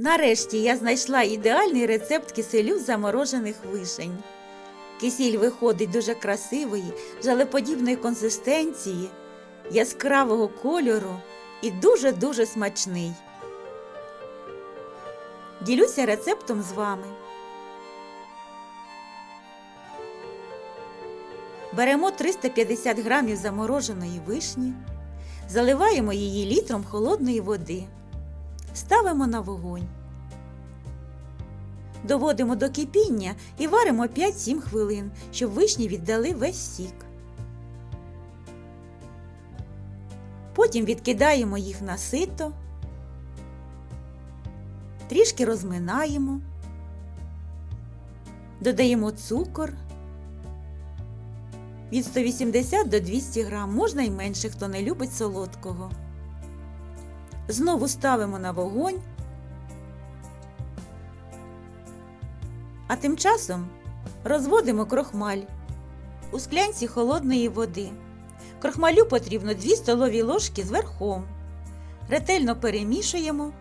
Нарешті я знайшла ідеальний рецепт киселю заморожених вишень. Кисіль виходить дуже красивої, жалеподібної консистенції, яскравого кольору і дуже-дуже смачний. Ділюся рецептом з вами. Беремо 350 грамів замороженої вишні, заливаємо її літром холодної води. Ставимо на вогонь. Доводимо до кипіння і варимо 5-7 хвилин, щоб вишні віддали весь сік. Потім відкидаємо їх на сито, трішки розминаємо, додаємо цукор від 180 до 200 грам, можна й менше, хто не любить солодкого. Знову ставимо на вогонь. А тим часом розводимо крохмаль у склянці холодної води. Крохмалю потрібно 2 столові ложки з верхом. Ретельно перемішуємо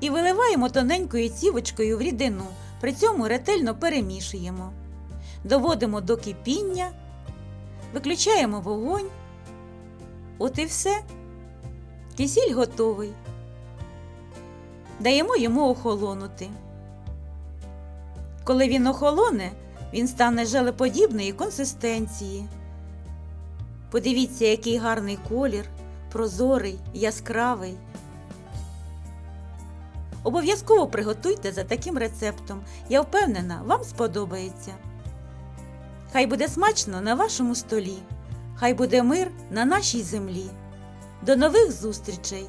і виливаємо тоненькою цівочкою в рідину. При цьому ретельно перемішуємо. Доводимо до кипіння, виключаємо вогонь. От і все. Кисіль готовий. Даємо йому охолонути. Коли він охолоне, він стане желеподібної консистенції. Подивіться, який гарний колір, прозорий, яскравий. Обов'язково приготуйте за таким рецептом. Я впевнена, вам сподобається. Хай буде смачно на вашому столі. Хай буде мир на нашій землі. До нових зустрічей!